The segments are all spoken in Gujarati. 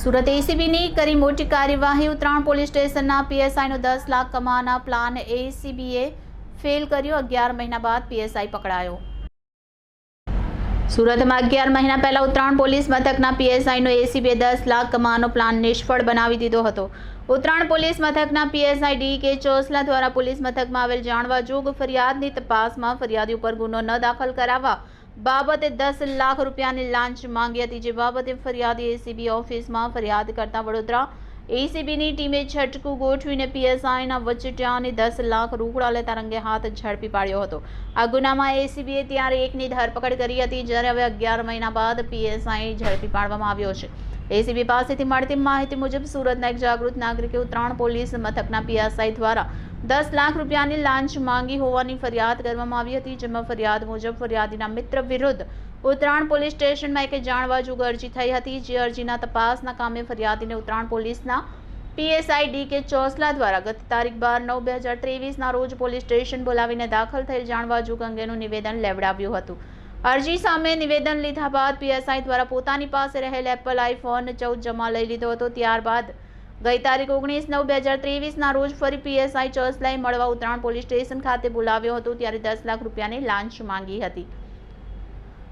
સુરત એસીબીની કરી મોટી કાર્યવાહી. ઉત્તરાયણ પોલીસ સ્ટેશનના પીએસઆઈનો દસ લાખ કમાવાના પ્લાન એસીબીએ ફેલ કર્યો. અગિયાર મહિના બાદ પીએસઆઈ પકડાયો. સુરતમાં અગિયાર મહિના પહેલા ઉત્તરાયણ પોલીસ મથકના પીએસઆઈનો એસીબીએ દસ લાખ કમાવાનો પ્લાન નિષ્ફળ બનાવી દીધો હતો. ઉત્તરાયણ પોલીસ મથકના પીએસઆઈ ડી કે ચોસલા દ્વારા પોલીસ મથકમાં આવેલ જાણવા જોગ ફરિયાદની તપાસમાં ફરિયાદી ઉપર ગુનો ન દાખલ કરાવવા બાબતે દસ લાખ રૂપિયાની લાંચ માંગી હતી. જે બાબતે ફરિયાદી એસીબી ઓફિસમાં ફરિયાદ કરતા વડોદરા એસીબીની ટીમે છટકું ગોઠવીને પીએસઆઈના વચટિયાને દસ લાખ રૂકડા લેતા રંગે હાથ ઝડપી પાડ્યો હતો. આ ગુનામાં એસીબીએ ત્યારે એકની ધરપકડ કરી હતી, જ્યારે હવે અગિયાર મહિના બાદ પીએસઆઈ ઝડપી પાડવામાં આવ્યો છે. એસીબી પાસેથી મળતી માહિતી મુજબ, સુરતના એક જાગૃત નાગરિકે ઉત્તરાયણ પોલીસ મથકના પીએસઆઈ દ્વારા દસ લાખ રૂપિયાની લાંચ માંગી હોવાની ફરિયાદ કરવામાં આવી હતી, જેમાં ફરિયાદ મુજબ ફરિયાદીના મિત્ર વિરુદ્ધ ઉત્તરાયણ પોલીસ સ્ટેશનમાં એક જાણવા જોગ અરજી થઈ હતી. જે અરજીના તપાસના કામે ફરિયાદીને ઉત્તરાયણ પોલીસના પીએસઆઈ ડી કે ચોસલા દ્વારા ગત તારીખ બાર નવ બે હજાર ત્રેવીસના રોજ પોલીસ સ્ટેશન બોલાવીને દાખલ થયેલ જાણવા જોગ અંગેનું નિવેદન લેવડાવ્યું હતું. અરજી સામે નિવેદન લીધા બાદ પીએસઆઈ દ્વારા પોતાની પાસે રહેલ એપલ આઈફોન ચૌદ જમા લઈ લીધો હતો. ત્યારબાદ ગઈ તારીખ ઓગણીસ નવ બે હજાર ત્રેવીસના રોજ ફરી પીએસઆઈ ચર્ચલાઈ મળવા ઉત્તરાયણ પોલીસ સ્ટેશન ખાતે બોલાવ્યો હતો, ત્યારે દસ લાખ રૂપિયાની લાંચ માંગી હતી.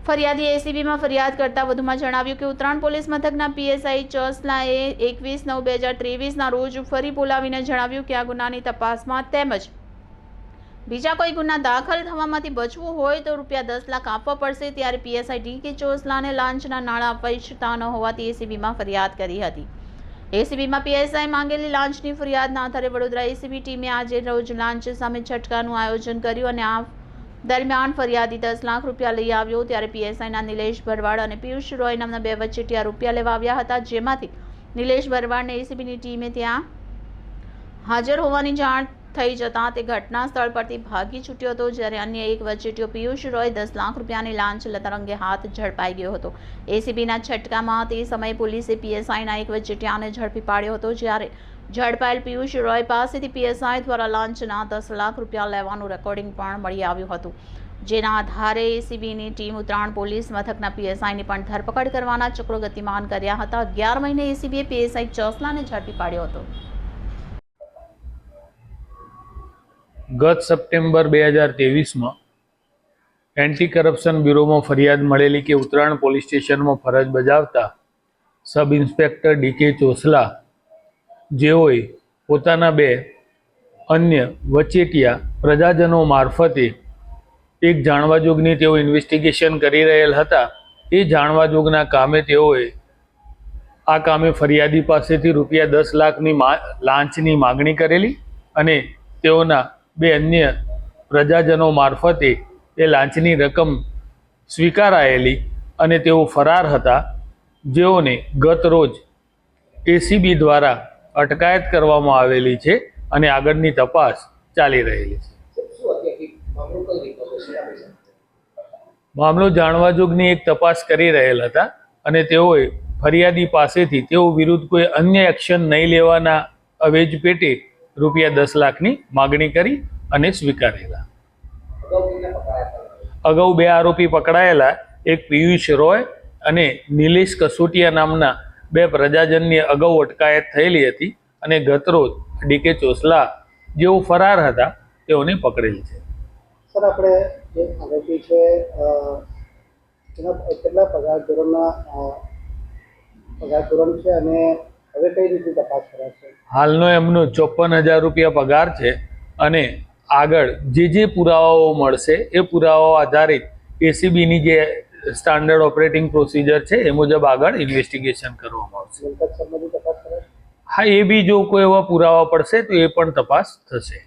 ફરિયાદી એસીબીમાં ફરિયાદ કરતા વધુમાં જણાવ્યું કે ઉત્તરાયણ પોલીસ મથકના પીએસઆઈ ચર્ચલાએ એકવીસ નવ બે હજાર ત્રેવીસના રોજ ફરી બોલાવીને જણાવ્યું કે આ ગુનાની તપાસમાં તેમજ બીજા કોઈ ગુના દાખલ થવામાંથી બચવું હોય તો રૂપિયા દસ લાખ આપવા પડશે, ત્યારે પીએસઆઈ ડી કે ચોસલાને લાંચના નાણાં આપવા ઈચ્છતા ન હોવાથી એસીબીમાં ફરિયાદ કરી હતી. એસીબીમાં પીએસઆઈ માંગેલી લાંચની ફરિયાદના આધારે વડોદરા એસીબી ટીમે આજે રોજ લાંચ સામે છટકાનું આયોજન કર્યું અને આ દરમિયાન ફરિયાદી દસ લાખ રૂપિયા લઈ આવ્યો ત્યારે પીએસઆઈના નિલેશ ભરવાડ અને પિયુષ રોય નામના બે વચેટિયા રૂપિયા લેવા આવ્યા હતા, જેમાંથી નિલેશ ભરવાડને એસીબીની ટીમે ત્યાં હાજર હોવાની જાણ થઈ જતાં તે ઘટના સ્થળ પરથી ભાગી છૂટ્યો હતો જ્યારે અન્ય એક વચેટીઓ પિયુષ રોય દસ લાખ રૂપિયાની લાંચ લેતા રંગે હાથ ઝડપાઈ ગયો હતો. એસીબીના છટકામાં તે સમયે પોલીસે પીએસઆઈના એક વચેટિયાને ઝડપી પાડ્યો હતો જ્યારે ઝડપાયેલ પિયુષ રોય પાસેથી પીએસઆઈ દ્વારા લાંચના દસ લાખ રૂપિયા લેવાનું રેકોર્ડિંગ પણ મળી આવ્યું હતું. જેના આધારે એસીબીની ટીમ ઉત્તરાયણ પોલીસ મથકના પીએસઆઈની પણ ધરપકડ કરવાના ચક્રો ગતિમાન કર્યા હતા. અગિયાર મહિને એસીબીએ પીએસઆઈ ચોસલાને ઝડપી પાડ્યો હતો. ગત સપ્ટેમ્બર બે હજાર ત્રેવીસમાં એન્ટી કરપ્શન બ્યુરોમાં ફરિયાદ મળેલી કે ઉત્તરાયણ પોલીસ સ્ટેશનમાં ફરજ બજાવતા સબ ઇન્સ્પેક્ટર ડી કે ચોસલા જેઓએ પોતાના બે અન્ય વચેટિયા પ્રજાજનો મારફતે એક જાણવાજોગની તેઓ ઇન્વેસ્ટિગેશન કરી રહેલ હતા. એ જાણવાજોગના કામે તેઓએ આ કામે ફરિયાદી પાસેથી રૂપિયા દસ લાખની લાંચની માગણી કરેલી અને તેઓના બે અન્ય પ્રજાજનો મારફતે એ લાંચની રકમ સ્વીકારાયેલી અને તેઓ ફરાર હતા, જેઓને ગત રોજ એસીબી દ્વારા અટકાયત કરવામાં આવેલી છે અને આગળની તપાસ ચાલી રહેલી છે. મામલો જાણવાજોગની એક તપાસ કરી રહેલ હતા અને તેઓએ ફરિયાદી પાસેથી તેઓ વિરુદ્ધ કોઈ અન્ય એક્શન નહીં લેવાના અવેજ પેટે રૂપિયા દસ લાખની માગણી કરી અને સ્વીકારેલા. અગાઉ બે આરોપી પકડાયેલા, એક પિયુષ રોય અને નિલેશ કસોટિયા નામના બે પ્રજાજનની અગાઉ અટકાયત થયેલી હતી અને ગતરોજ ડીકે ચોસલા જેઓ ફરાર હતા, તેઓને પકડેલ છે. સર, આપણે જે આરોપી છે કેટલા પગાર ધોરણના પગાર ધોરણ છે અને હવે કઈ રીતે તપાસ કરાશે? હાલનો એમનો ચોપન હજાર રૂપિયા પગાર છે અને આગળ જે જે પુરાવાઓ મળશે એ પુરાવાઓ આધારિત એસીબીની જે સ્ટાન્ડર્ડ ઓપરેટિંગ પ્રોસિજર છે એ મુજબ આગળ ઇન્વેસ્ટિગેશન કરવામાં આવશે. હા એ બી જો કોઈ એવા પુરાવા પડશે તો એ પણ તપાસ થશે.